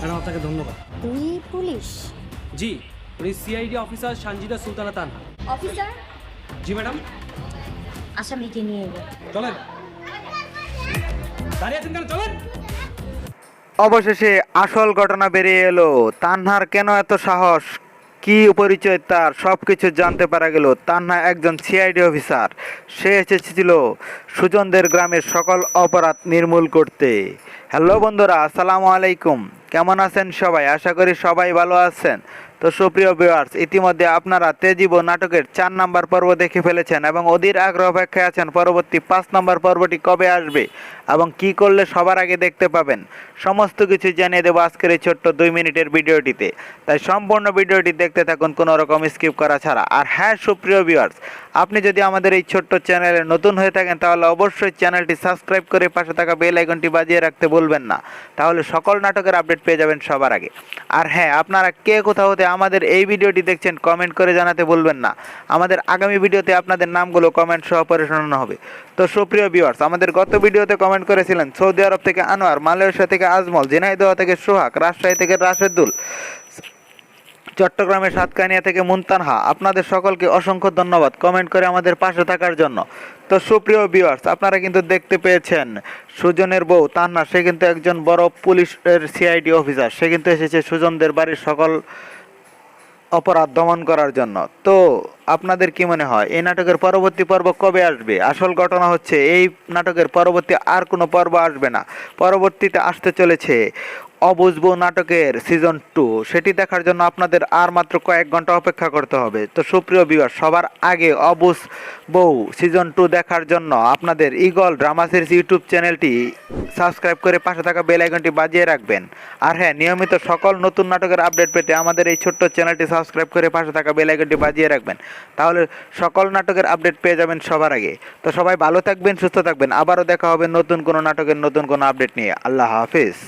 Madam আপনাকে ধন্যবাদ। তুই পুলিশ? জি উনি CID officer Sanjida Sultana Tanha. Officer? জি ম্যাডাম। আসামিকে নিয়ে এলো। চলেন। দাঁড়িয়ে আছেন কেন? চলেন। অবশেষে আসল ঘটনা বেরিয়ে এলো। তান্নার কেন এত সাহস? কি পরিচয় তার? সব কিছু জানতে পারা গেল। তান্না একজন সিআইডি অফিসার। সে এসেছিল সুজনদের গ্রামের সকল অপরাধ নির্মূল করতে। হ্যালো বন্ধুরা আসসালামু আলাইকুম। কেমন আছেন সবাই? আশা করি সবাই ভালো আছেন। তো সুপ্রিয় ভিউয়ার্স ইতিমধ্যে আপনারা তেজিব নাটকের চার নাম্বার পর্ব দেখে ফেলেছেন এবং অধীর আগ্রহ অপেক্ষায় আছেন পরবর্তী পাঁচ নাম্বার পর্বটি কবে আসবে এবং কি করলে সবার আগে দেখতে পাবেন। সমস্ত কিছু জানিয়ে দেবো আজকের এই ছোট্ট দুই মিনিটের ভিডিওটিতে। তাই সম্পূর্ণ ভিডিওটি দেখতে থাকুন, কোনো রকম স্কিপ করা ছাড়া। আর হ্যাঁ সুপ্রিয় ভিউয়ার্স আপনি যদি আমাদের এই ছোট্ট চ্যানেলে নতুন হয়ে থাকেন, তাহলে অবশ্যই চ্যানেলটি সাবস্ক্রাইব করে পাশে থাকা বেল আইকনটি বাজিয়ে রাখতে বলবেন না। তাহলে সকল নাটকের আপডেট পেয়ে যাবেন সবার আগে। আর হ্যাঁ আপনারা কে কোথাও হতে আমাদের এই ভিডিওটি দেখছেন, কমেন্ট করে জানাতে বলবেন না। আমাদের আগামী ভিডিওতে আপনাদের নামগুলো কমেন্ট সহ পরে শোনানো হবে। তো সুপ্রিয় ভিউয়ার্স আমাদের গত ভিডিওতে কমেন্ট করেছিলেন, সৌদি আরব থেকে আনোয়ার, মালয়েশিয়া থেকে আজমল, ঝিনাইদহ থেকে সোহাগ, রাজশাহী থেকে রাশেদুল। চট্টগ্রামের সাতকানিয়া থেকে মুনতানহা। আপনাদের সকলকে অসংখ্য ধন্যবাদ কমেন্ট করে আমাদের পাশে থাকার জন্য। তো সুপ্রিয় ভিউয়ার্স আপনারা কিন্তু দেখতে পেয়েছেন সুজনের বউ তান্না সে কিন্তু একজন বড় পুলিশের সিআইডি অফিসার সে কিন্তু এসেছে সুজনদের বাড়ির সকল অপরাধ দমন করার জন্য। তো আপনাদের কি মনে হয়, এই নাটকের পরবর্তী পর্ব কবে আসবে? আসল ঘটনা হচ্ছে, এই নাটকের পরবর্তী আর কোনো পর্ব আসবে না। পরবর্তীতে আসতে চলেছে অবুঝবো নাটকের সিজন টু সেটি দেখার জন্য আপনাদের আর মাত্র কয়েক ঘণ্টা অপেক্ষা করতে হবে। তো সুপ্রিয় বিভাগ সবার আগে অবুজ বউ সিজন টু দেখার জন্য আপনাদের ইগল ড্রামা সিরিজ ইউটিউব চ্যানেলটি সাবস্ক্রাইব করে পাশে থাকা বেল আইকনটি বাজিয়ে রাখবেন। আর হ্যাঁ নিয়মিত সকল নতুন নাটকের আপডেট পেতে আমাদের এই ছোট্ট চ্যানেলটি সাবস্ক্রাইব করে পাশে থাকা বেল আইকনটি বাজিয়ে রাখবেন। তাহলে সকল নাটকের আপডেট পেয়ে যাবেন সবার আগে। তো সবাই ভালো থাকবেন, সুস্থ থাকবেন। আবারও দেখা হবে নতুন কোনো নাটকের নতুন কোনো আপডেট নিয়ে। আল্লাহ হাফিজ।